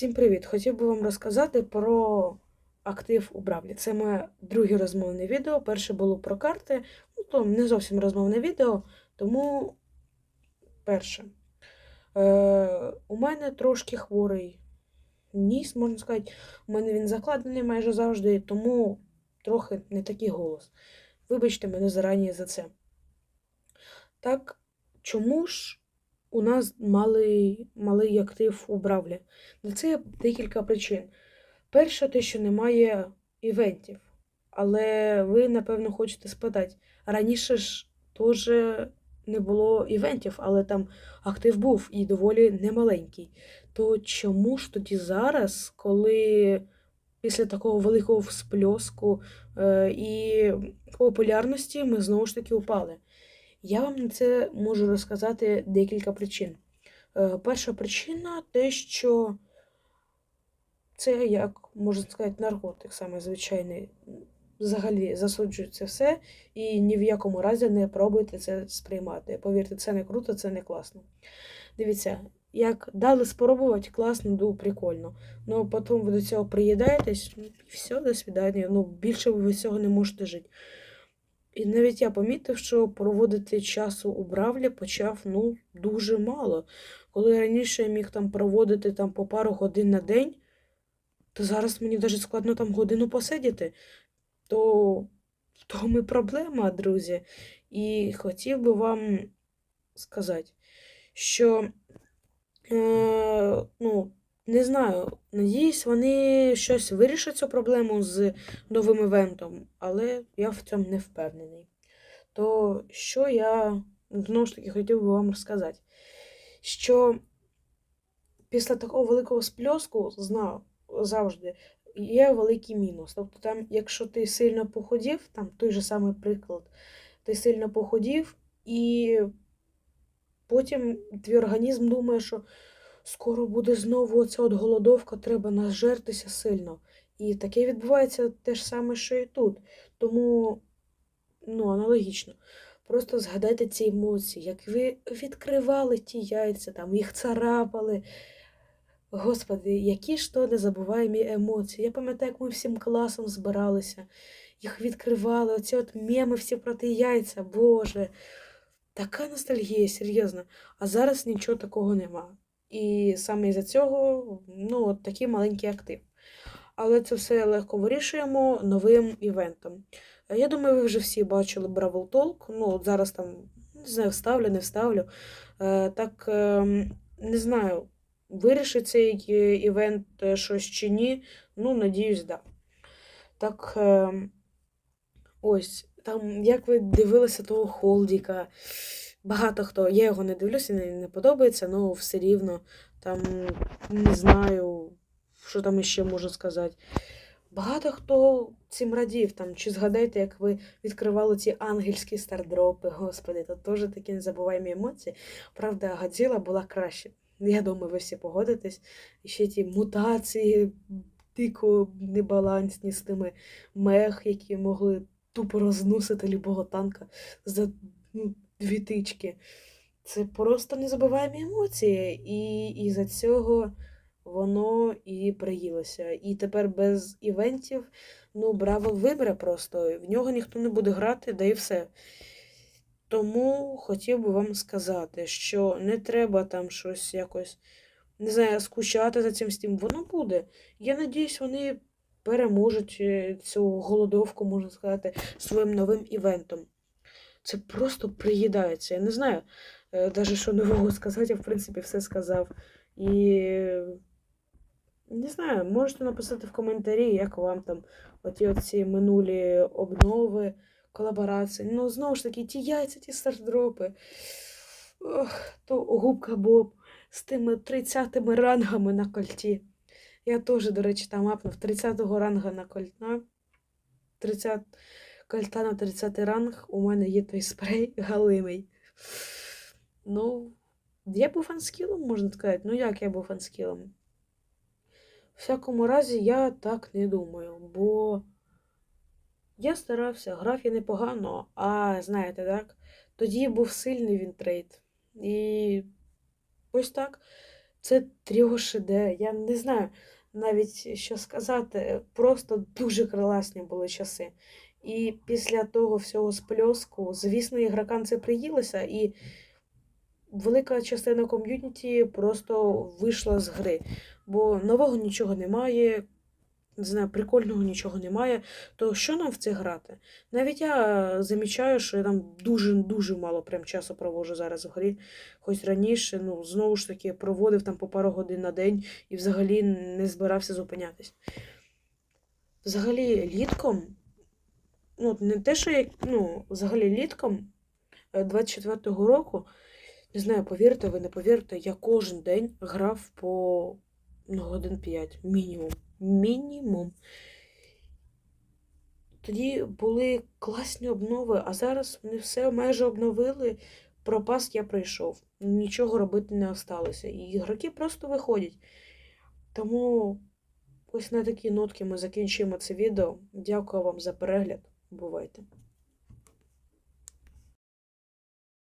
Всім привіт! Хотів би вам розказати про актив у Бравлі. Це моє друге розмовне відео. Перше було про карти, ну то не зовсім розмовне відео, тому перше. Е, у мене трошки хворий ніс, можна сказати. У мене він закладений майже завжди, тому трохи не такий голос. Вибачте мене зарані за це. Так, чому ж у нас малий, малий актив у Бравлі? На це є декілька причин. Перше, те, що немає івентів. Але ви, напевно, хочете спитати. Раніше ж теж не було івентів, але там актив був і доволі немаленький. То чому ж тоді зараз, коли після такого великого вспльоску е, і популярності ми знову ж таки упали? Я вам на це можу розказати декілька причин. Е, Перша причина те, що це, як можна сказати, наркотик, саме звичайний. Взагалі засуджую це все і ні в якому разі не пробуйте це сприймати. Повірте, це не круто, це не класно. Дивіться, як дали спробувати, класно, ду, прикольно. Ну потім ви до цього приїдаєтесь, ну, і все, до свидання. Ну, більше ви з цього не можете жити. І навіть я помітив, що проводити часу у Бравлі почав ну, дуже мало. Коли раніше я міг там проводити там, по пару годин на день, то зараз мені навіть складно там годину посидіти. То в тому і проблема, друзі. І хотів би вам сказати, що е, ну, не знаю, надіюсь, вони щось вирішать цю проблему з новим івентом, але я в цьому не впевнений. То що я знову ж таки хотів би вам розказати? Що після такого великого спльоску знав завжди є великий мінус. Тобто, там, якщо ти сильно походів, там той же самий приклад, ти сильно походів, і потім твій організм думає, що скоро буде знову оця от голодовка, треба нажертися сильно. І таке відбувається те ж саме, що і тут. Тому, ну, аналогічно. Просто згадайте ці емоції, як ви відкривали ті яйця, там, їх царапали. Господи, які ж то незабуваємі емоції. Я пам'ятаю, як ми всім класом збиралися, їх відкривали, оці от меми всі про ті яйця, Боже. Така ностальгія, серйозно. А зараз нічого такого нема. І саме із-за цього ну, от такий маленький актив. Але це все легко вирішуємо новим івентом. Е, Я думаю, ви вже всі бачили Бравл Talk. Ну, от зараз там не знаю, вставлю, не вставлю. Е, Так, ем, не знаю, вирішить цей е, івент щось чи ні. Ну, надіюсь, да. Так, ем, ось, там, як ви дивилися того Холдіка. Багато хто, я його не дивлюся, не, не подобається, але все рівно там не знаю, що там іще можу сказати. Багато хто цим радів, там, чи згадайте, як ви відкривали ці ангельські стардропи, господи, то теж такі незабуваємі емоції. Правда, Гадзіла була краще. Я думаю, ви всі погодитесь. І ще ті мутації дико небалансні з тими мех, які могли тупо розносити любого танка за ну, дві тички. Це просто незабуваємі емоції. І, і за цього воно і приїлося. І тепер без івентів, ну, Браво вибере просто. В нього ніхто не буде грати, да і все. Тому хотів би вам сказати, що не треба там щось якось, не знаю, скучати за цим стім. Воно буде. Я надіюсь, вони переможуть е, цю голодовку, можна сказати, своїм новим івентом. Це просто приїдається. Я не знаю, навіть що нового сказати, я в принципі все сказав. І е, не знаю, можете написати в коментарі, як вам там оті оці минулі обнови, колаборації. Ну, знову ж таки, ті яйця, ті стардропи. Ох, то губка Боб з тими 30 рангами на кольті. Я теж, до речі, там апнув 30-го ранга на кольта. 30 кольта на 30 ранг. У мене є той спрей галимий. Ну, я був фанскілом, можна сказати. Ну, як я був фанскілом? В всякому разі, я так не думаю, бо я старався, грав я непогано, а знаєте, так? Тоді був сильний він трейд. І ось так. Це трьошиде. Я не знаю навіть що сказати. Просто дуже класні були часи. І після того всього спльоску, звісно, ігрокам це приїлося, і велика частина ком'юніті просто вийшла з гри. Бо нового нічого немає, не знаю, прикольного нічого немає. То що нам в це грати? Навіть я замічаю, що я там дуже-дуже мало прям часу проводжу зараз в грі. Хоч раніше, ну, знову ж таки, проводив там по пару годин на день і взагалі не збирався зупинятись. Взагалі, літком, ну, не те, що я, ну, взагалі літком е, 24-го року, не знаю, повірте ви, не повірте, я кожен день грав по ну, годин 5, мінімум. Мінімум. Тоді були класні обнови, а зараз вони все майже обновили. Пропаст я пройшов. Нічого робити не осталося. І ігроки просто виходять. Тому ось на такій нотки ми закінчуємо це відео. Дякую вам за перегляд. Бувайте!